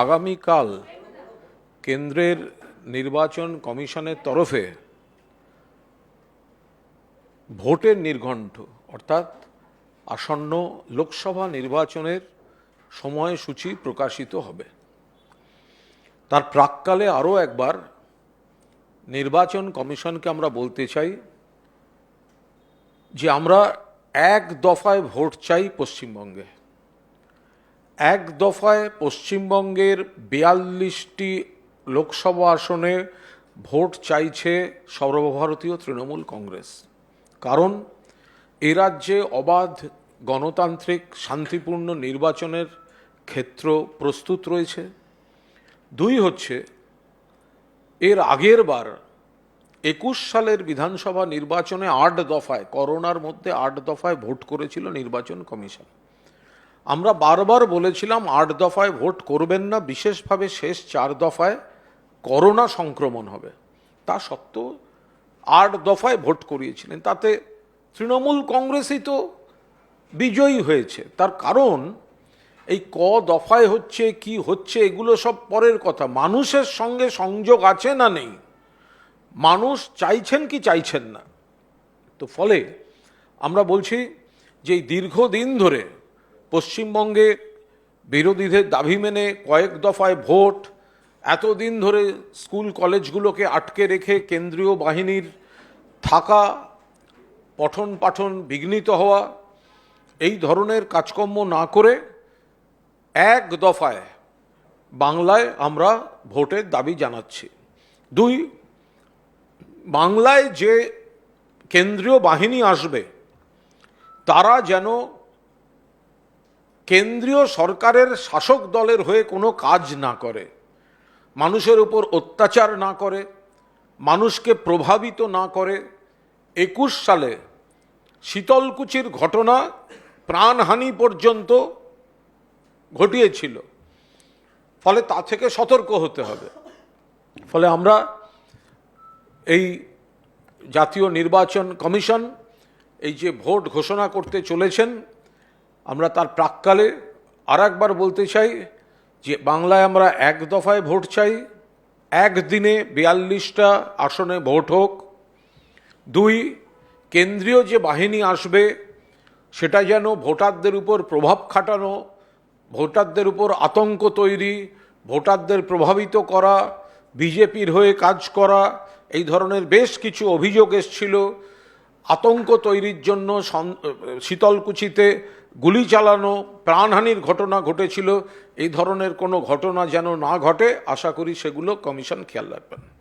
আগামীকাল কেন্দ্রের নির্বাচন কমিশনের তরফে ভোটের নির্ঘণ্ট, অর্থাৎ আসন্ন লোকসভা নির্বাচনের সময়সূচি প্রকাশিত হবে। তার প্রাককালে আরও একবার নির্বাচন কমিশনকে আমরা বলতে চাই যে আমরা এক দফায় ভোট চাই পশ্চিমবঙ্গে। এক দফায় পশ্চিমবঙ্গের বিয়াল্লিশটি লোকসভা আসনে ভোট চাইছে সর্বভারতীয় তৃণমূল কংগ্রেস। কারণ এ রাজ্যে অবাধ গণতান্ত্রিক শান্তিপূর্ণ নির্বাচনের ক্ষেত্র প্রস্তুত রয়েছে। দুই হচ্ছে, এর আগের বার একুশ সালের বিধানসভা নির্বাচনে আট দফায়, করোনার মধ্যে আট দফায় ভোট করেছিল নির্বাচন কমিশন। আমরা বারবার বলেছিলাম আট দফায় ভোট করবেন না, বিশেষভাবে শেষ চার দফায় করোনা সংক্রমণ হবে। তা সত্ত্বেও আট দফায় ভোট করিয়েছিলেন। তাতে তৃণমূল কংগ্রেসই তো বিজয়ী হয়েছে। তার কারণ এই ক দফায় হচ্ছে, কি হচ্ছে, এগুলো সব পরের কথা। মানুষের সঙ্গে সংযোগ আছে না নেই? মানুষ চাইছেন কি চাইছেন না? তো ফলে আমরা বলছি যে দীর্ঘদিন ধরে পশ্চিমবঙ্গে বিরোধীদের দাবি মেনে কয়েক দফায় ভোট, এতদিন ধরে স্কুল কলেজগুলোকে আটকে রেখে কেন্দ্রীয় বাহিনীর থাকা, পঠন পাঠন বিঘ্নিত হওয়া, এই ধরনের কাজকর্ম না করে এক দফায় বাংলায় আমরা ভোটের দাবি জানাচ্ছি। দুই, বাংলায় যে কেন্দ্রীয় বাহিনী আসবে, তারা যেন কেন্দ্রীয় সরকারের শাসক দলের হয়ে কোনো কাজ না করে, মানুষের উপর অত্যাচার না করে, মানুষকে প্রভাবিত না করে, একুশ সালে শীতলকুচির ঘটনা প্রাণহানি পর্যন্ত ঘটিয়েছিল। ফলে তা থেকে সতর্ক হতে হবে। ফলে আমরা এই জাতীয় নির্বাচন কমিশন, এই যে ভোট ঘোষণা করতে চলেছেন আমরা তার প্রাককালে আর একবার বলতে চাই যে বাংলায় আমরা এক দফায় ভোট চাই। একদিনে বিয়াল্লিশটা আসনে ভোট হোক। দুই, কেন্দ্রীয় যে বাহিনী আসবে, সেটা যেন ভোটারদের উপর প্রভাব খাটানো, ভোটারদের উপর আতঙ্ক তৈরি, ভোটারদের প্রভাবিত করা, বিজেপির হয়ে কাজ করা, এই ধরনের বেশ কিছু অভিযোগ এসছিল। আতঙ্ক তৈরির জন্য শীতলকুচিতে গুলি চালানো, প্রাণহানির ঘটনা ঘটেছিল, এই ধরনের কোনো ঘটনা যেন না ঘটে, আশা করি সেগুলো কমিশন খেয়াল রাখবেন।